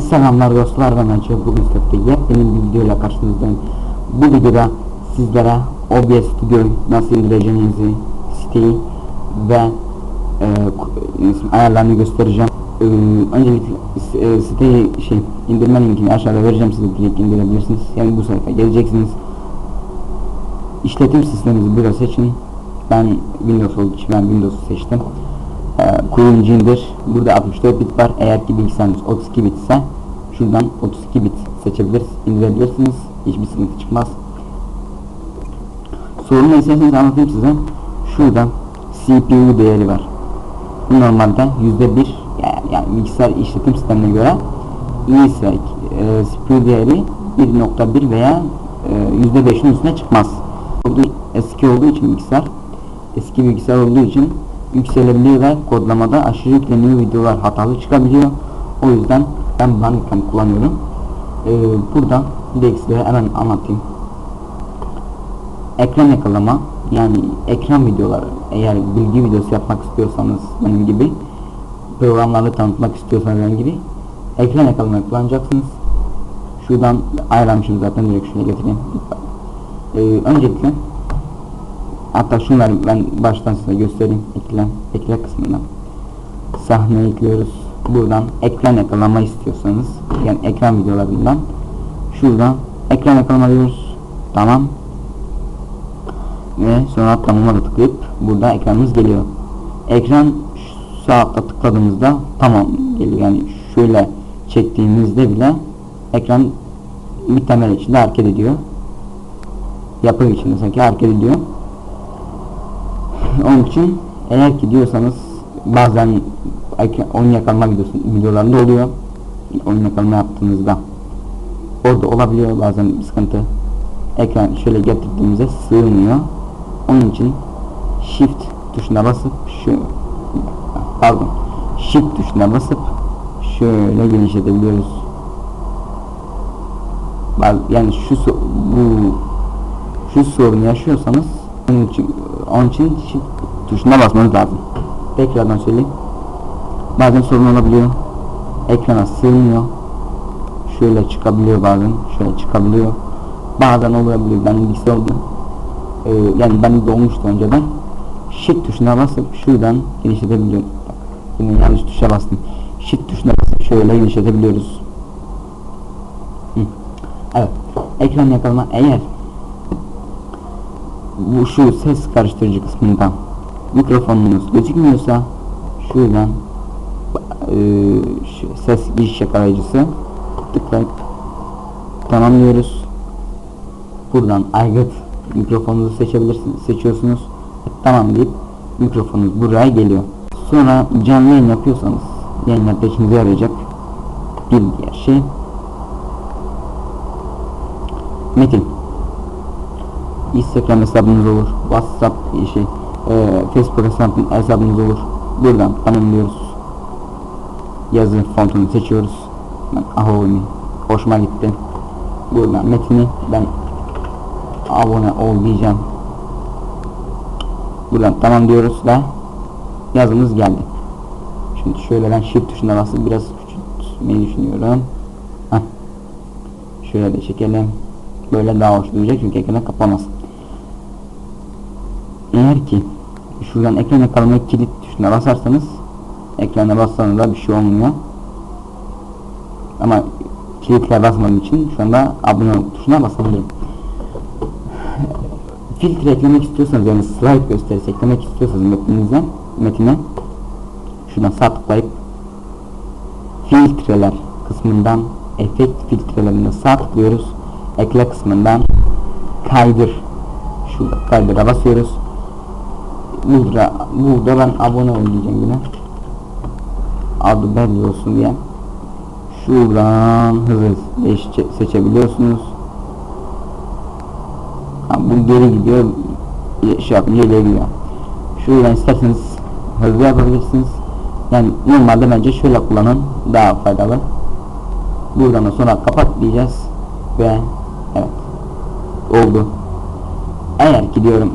Selamlar dostlar. Ben Açıyor bugün sizlerle yepyeni bir videoyla karşınızdayım. Bu videoda sizlere OBS Studio'yu nasıl indireceğinizi siteyi ve e, ayarlarını göstereceğim. E, Öncelikle e, siteyi şey indirme linkini aşağıda vereceğim. Size direkt indirebilirsiniz. Yani bu sayfa geleceksiniz. İşletim sisteminizi burada seçin. Ben Windows olduğu için ben Windows'u seçtim kullanıcı indir. Burada 64 bit var. Eğer ki bilgisayarınız 32 bit ise şuradan 32 bit seçebiliriz, indirebilirsiniz. Hiçbir sıkıntı çıkmaz. Sorunu isterseniz anlatayım size. Şurada CPU değeri var. Bu normalde yüzde bir yani, yani bilgisayar işletim sistemine göre iyi ise e, CPU değeri 1.1 veya e, yüzde 5'in üstüne çıkmaz. Eski olduğu için bilgisayar eski bilgisayar olduğu için yükselebiliyor ve kodlamada aşırı yükleniyor videolar hatalı çıkabiliyor. O yüzden ben Bandicam kullanıyorum. Ee, burada DX'leri hemen anlatayım. Ekran yakalama yani ekran videoları eğer bilgi videosu yapmak istiyorsanız benim gibi programları tanıtmak istiyorsanız benim gibi ekran yakalamayı kullanacaksınız. Şuradan ayarlamışım zaten direkt şuraya getireyim. Ee, öncelikle Hatta şunları ben baştan size göstereyim. Ekle, ekle kısmından. Sahne ekliyoruz. Buradan ekran yakalama istiyorsanız yani ekran videolarından şuradan ekran yakalama diyoruz. Tamam. Ve sonra tamam'a da tıklayıp burada ekranımız geliyor. Ekran sağ altta tıkladığımızda tamam geliyor. Yani şöyle çektiğimizde bile ekran bir temel içinde hareket ediyor. Yapı içinde sanki hareket ediyor. Onun için eğer ki diyorsanız bazen oyun yakalama videolarında oluyor. Oyun yakalama yaptığınızda orada olabiliyor bazen bir sıkıntı. Ekran şöyle getirdiğimizde sığmıyor. Onun için shift tuşuna basıp şu pardon shift tuşuna basıp şöyle genişletebiliyoruz. Yani şu bu şu sorunu yaşıyorsanız onun için, onun için tuşuna basmanız lazım. Tekrardan söyleyeyim. Bazen sorun olabiliyor. Ekrana sığmıyor. Şöyle çıkabiliyor bazen. Şöyle çıkabiliyor. Bazen olabiliyor. Ben bilgisayar oldu. Ee, yani ben de olmuştu önceden. Shift tuşuna basıp şuradan genişletebiliyorum. Bak, yine yanlış tuşa bastım. Shift tuşuna basıp şöyle genişletebiliyoruz. Hı. Evet. Ekran yakalama eğer bu şu ses karıştırıcı kısmından mikrofonunuz gözükmüyorsa şuradan e, şu ses giriş yakalayıcısı tıklayıp tamamlıyoruz. Buradan aygıt mikrofonunuzu seçebilirsiniz. Seçiyorsunuz. Tamam deyip mikrofonunuz buraya geliyor. Sonra canlı yayın yapıyorsanız yayınlarda işinize yarayacak bir diğer şey metin Instagram hesabınız olur, WhatsApp şey, e, Facebook hesabın, hesabınız olur. Buradan tanımlıyoruz. Yazı fontunu seçiyoruz. Ben hoşuma gitti. Buradan metni ben abone ol diyeceğim. Buradan tamam diyoruz ve yazımız geldi. Şimdi şöyle ben shift tuşuna basıp biraz küçültmeyi düşünüyorum. Heh. Şöyle de çekelim. Böyle daha hoş duracak çünkü ekranı kapamaz. Eğer ki şuradan ekran yakalama kilit tuşuna basarsanız ekrana bassanız da bir şey olmuyor. Ama kilitle basmadığım için şu anda abone tuşuna basabilirim. Filtre eklemek istiyorsanız yani slide gösterisi eklemek istiyorsanız metninize metine şuradan sağ tıklayıp filtreler kısmından efekt filtrelerine sağ tıklıyoruz. Ekle kısmından kaydır şurada kaydıra basıyoruz. Burada, burada ben abone ol diyeceğim yine. Adı belli olsun diye. Şuradan değişce, seçebiliyorsunuz. Ha, bu geri gidiyor. Şey yapınca ileri gidiyor. Şuradan isterseniz hızlı yapabilirsiniz. Yani normalde bence şöyle kullanın daha faydalı. Buradan da sonra kapat diyeceğiz ve evet. Oldu. Eğer ki diyorum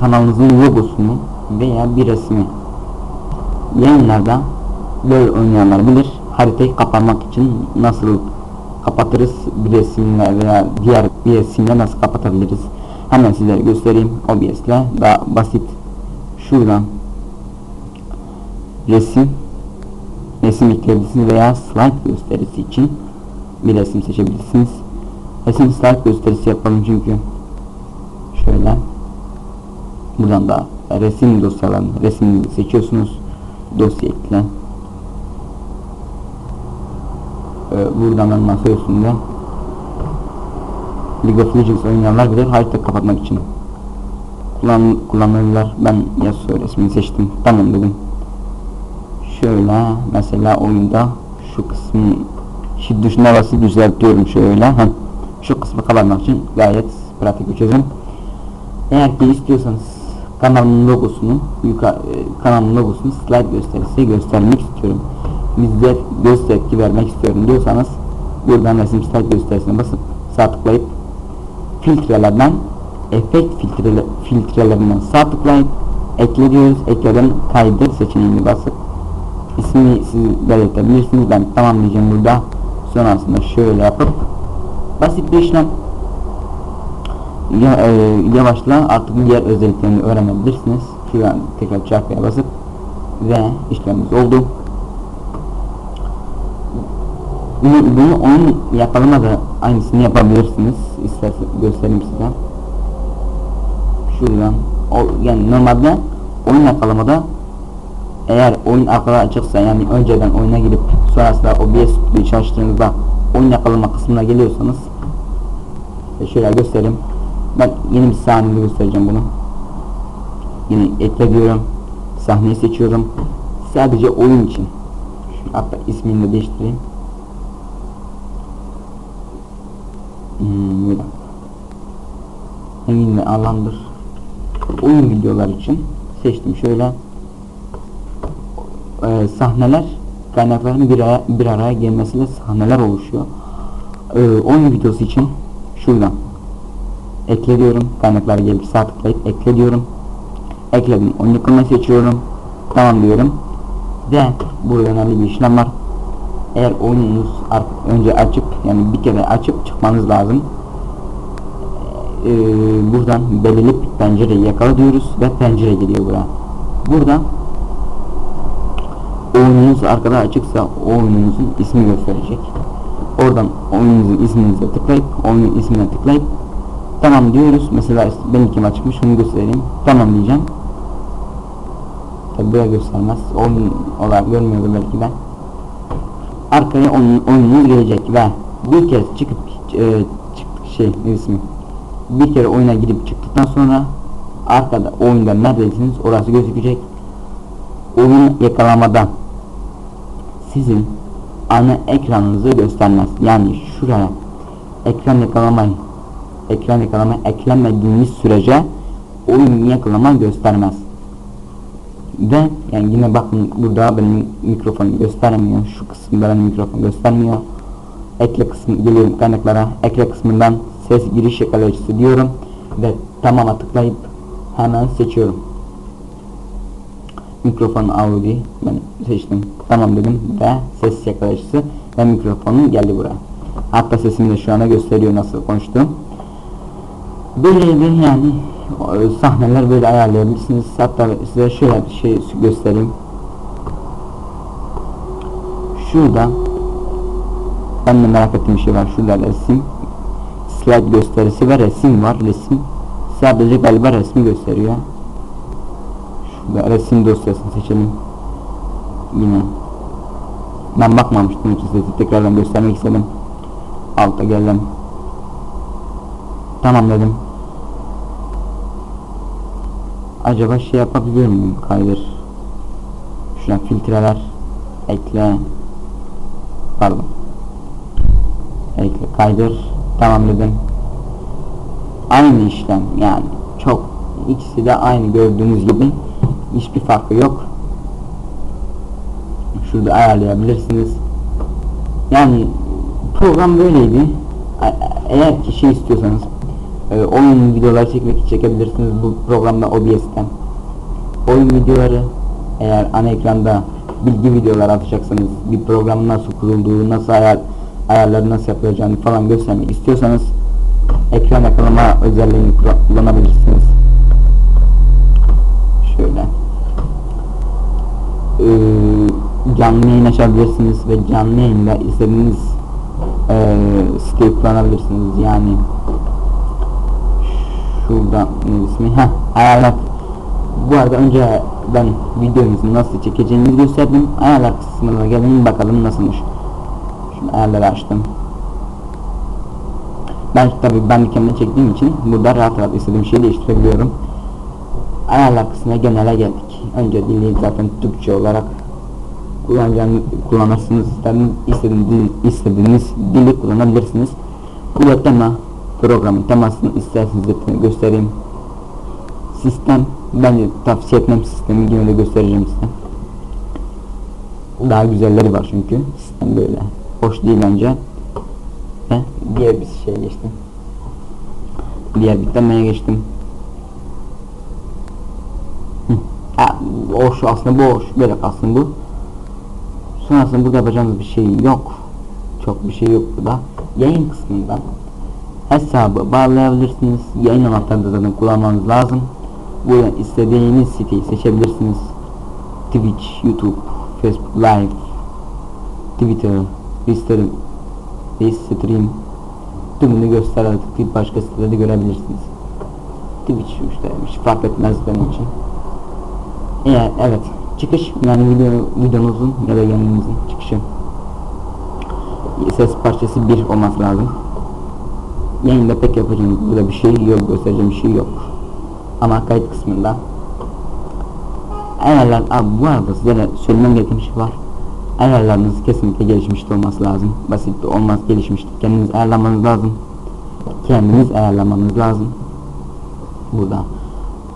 kanalınızın logosunu veya bir resmi. Yayınlarda böyle oynayanlar bilir haritayı kapatmak için nasıl kapatırız bir resimle veya diğer bir resimle nasıl kapatabiliriz? Hemen sizlere göstereyim. OBS daha basit. Şuradan resim resim ekleyebilirsiniz veya slide gösterisi için bir resim seçebilirsiniz resim slide gösterisi yapalım çünkü. Şöyle. Buradan da resim dosyalarını resim seçiyorsunuz. Dosya ekle. Ee, buradan ben masa üstünde League of Legends oynayanlar bilir harita kapatmak için kullan kullanırlar. Ben Yasuo resmini seçtim. Tamam dedim. Şöyle mesela oyunda şu kısmı şu dışına basıp düzeltiyorum şöyle. Heh. Şu kısmı kapatmak için gayet pratik bir çözüm. Eğer ki istiyorsanız kanalın logosunu yukarı e, kanalın logosunu slide gösterisi göstermek istiyorum. Bizde göz tepki vermek istiyorum diyorsanız buradan resim slide gösterisine basıp sağ tıklayıp filtrelerden efekt filtre, filtrelerinden sağ tıklayıp ekle diyoruz. Ekleden kaydır seçeneğini basıp ismini siz belirtebilirsiniz. Ben tamam diyeceğim burada. Sonrasında şöyle yapıp basit bir işlem. Ya, e, yavaşla artık diğer özelliklerini öğrenebilirsiniz. Şuradan tekrar çarpıya basıp ve işlemimiz oldu. Bunu, bunu oyun yapalım da aynısını yapabilirsiniz. İsterseniz göstereyim size. Şuradan o, yani normalde oyun yakalamada eğer oyun arkada açıksa yani önceden oyuna girip sonrasında OBS çalıştığınızda oyun yakalama kısmına geliyorsanız e, şöyle göstereyim. Ben yeni bir sahnede göstereceğim bunu. Yine ekle diyorum sahneyi seçiyorum. Sadece oyun için. Şu, hatta ismini de değiştireyim. Hmm, bir Alandır. Oyun videolar için seçtim. Şöyle e, sahneler kaynakların bir bir araya gelmesiyle sahneler oluşuyor. E, oyun videosu için şuradan ekle diyorum kaynaklara gelip sağ tıklayıp ekle diyorum ekledim oyun yıkılmayı seçiyorum. Tamam diyorum. Ve burada önemli bir işlem var. Eğer oyununuz önce açıp yani bir kere açıp çıkmanız lazım. Ee, buradan belirli pencereyi yakala diyoruz ve pencere geliyor buraya. Burada oyununuz arkada açıksa o oyununuzun ismi gösterecek. Oradan oyununuzun isminize tıklayıp oyunun ismine tıklayıp tamam diyoruz. Mesela benimkim açıkmış şunu göstereyim. Tamam diyeceğim. Tabi böyle göstermez. Oyun olarak görmüyordu belki de arkaya oyun, oyununuz gelecek ve bir kez çıkıp e, çık, şey ismi? Bir kere oyuna girip çıktıktan sonra arkada oyunda neredesiniz orası gözükecek. Oyun yakalamadan sizin ana ekranınızı göstermez. Yani şuraya ekran yakalamayı ekran yakalama eklenmediğiniz sürece oyun yakalama göstermez. Ve yani yine bakın burada benim mikrofon göstermiyor şu kısımda benim mikrofon göstermiyor. Ekle kısmı geliyorum kaynaklara. Ekle kısmından ses giriş yakalayıcısı diyorum ve tamama tıklayıp hemen seçiyorum mikrofon audio ben seçtim. Tamam dedim. Ve ses yakalayıcısı ve mikrofonum geldi buraya. Hatta sesimi de şu anda gösteriyor nasıl konuştuğum. Böyleydi yani sahneler böyle ayarlayabilirsiniz. Hatta size şöyle bir şey göstereyim. Şurada ben de merak ettiğim bir şey var. Şurada resim slide gösterisi ve resim var resim. Sadece galiba resmi gösteriyor şurada resim dosyasını seçelim. Yine ben bakmamıştım için size tekrardan göstermek istedim. Alta geldim. Tamam dedim. Acaba şey yapabiliyor muyum kaydır. Şuna filtreler ekle. Pardon. Ekle. Kaydır. Tamam dedim. Aynı işlem yani. Çok ikisi de aynı gördüğünüz gibi hiçbir farkı yok şurada ayarlayabilirsiniz yani program böyleydi eğer ki şey istiyorsanız e, oyun videoları çekmek çekebilirsiniz bu programda OBS'ten oyun videoları eğer ana ekranda bilgi videoları atacaksınız, bir programın nasıl kurulduğu, nasıl ayar, ayarları nasıl yapılacağını falan göstermek istiyorsanız ekran yakalama özelliğini kullanabilirsiniz. Şöyle. Ee, canlı yayın açabilirsiniz ve canlı yayında istediğiniz ee, siteyi kullanabilirsiniz. Yani şurada ne ismi? Ha, ayarlar. Bu arada önce ben videomuzu nasıl çekeceğinizi gösterdim. Ayarlar kısmına gelin bakalım nasılmış. Şimdi ayarları açtım. Ben tabi ben kendime çektiğim için burada rahat rahat istediğim şeyi değiştirebiliyorum. Ayarlar kısmına genele geldik. Önce dili zaten Türkçe olarak kullanacağını kullanırsınız. İstediğiniz, istediğiniz, istediğiniz dili kullanabilirsiniz. Da tema programın temasını isterseniz göstereyim. Sistem bence tavsiye etmem sistemi yine de göstereceğim size. Daha güzelleri var çünkü. Sistem böyle. Hoş değil bence. Ve diğer bir şey geçtim. Diğer bir temaya geçtim. Hı. Ha, boş aslında boş. Böyle kalsın bu. Sonrasında burada yapacağımız bir şey yok. Çok bir şey yok burada. Yayın kısmında hesabı bağlayabilirsiniz. Yayın anahtarını zaten kullanmanız lazım. Buradan istediğiniz siteyi seçebilirsiniz. Twitch, YouTube, Facebook Live, Twitter, Instagram, Stream tümünü göster artık bir başka sitede görebilirsiniz. Twitch işte hiç fark etmez benim için. Eğer evet çıkış yani video videonuzun ya da yayınınızın çıkışı ses parçası bir olması lazım. Yayında pek yapacağım burada bir şey yok göstereceğim bir şey yok. Ama kayıt kısmında ayarlar abi bu arada size söylemem gereken bir şey var. Ayarlarınız kesinlikle gelişmiş olması lazım. Basit olmaz gelişmiş. de. Kendiniz ayarlamanız lazım. Kendiniz ayarlamanız lazım. Burada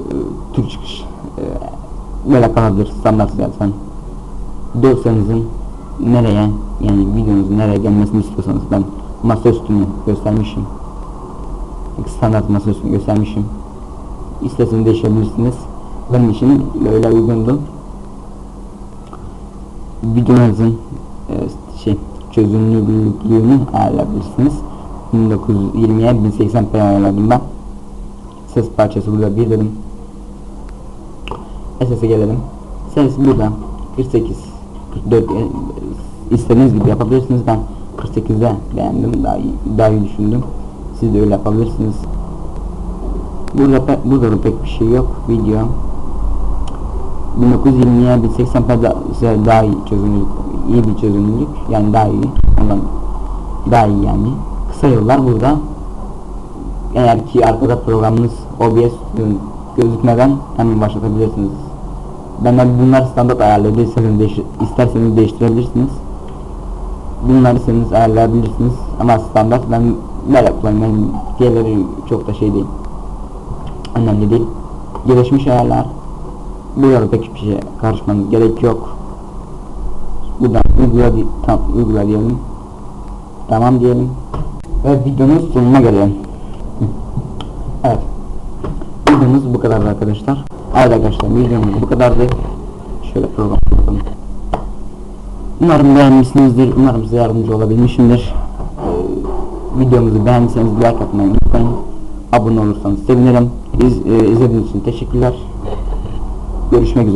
e, Türk çıkış böyle kalabilir standart zaten. Dosyanızın nereye yani videonuzun nereye gelmesini istiyorsanız ben masa üstünü göstermişim. Standart masa üstünü göstermişim. İsterseniz değişebilirsiniz. Benim için böyle uygundu. Videonuzun e, şey çözünürlüğünü ayarlayabilirsiniz. 1920'ye 1080p ayarladım ben. Ses parçası burada bir dedim. SS'e gelelim. Ses burada 48 44 e, istediğiniz gibi yapabilirsiniz. Ben 48'de beğendim. Daha iyi, daha iyi düşündüm. Siz de öyle yapabilirsiniz. Burada pe- burada da pek bir şey yok. Video 1920'ye 1080p da, size daha iyi çözünürlük, iyi bir çözünürlük. Yani daha iyi. Ondan daha iyi yani. Kısa yollar burada. Eğer ki arkada programınız OBS gözükmeden hemen başlatabilirsiniz. Ben de bunlar standart ayarladı. İsterseniz, değiş isterseniz değiştirebilirsiniz. Bunları siz ayarlayabilirsiniz. Ama standart ben böyle kullanıyorum. Diğerleri çok da şey değil. Önemli değil. Gelişmiş ayarlar. Burada pek bir şey karışmanız gerek yok. Buradan uygula, tam, uygula diyelim. Tamam diyelim. Ve videonun sonuna gelelim. Evet. Videomuz bu kadardı arkadaşlar. Evet arkadaşlar videomuz bu kadardı. Şöyle program yapalım. Umarım beğenmişsinizdir. Umarım size yardımcı olabilmişimdir. Ee, videomuzu beğendiyseniz like atmayı unutmayın. Abone olursanız sevinirim. İz, e, izlediğiniz için teşekkürler. Görüşmek üzere.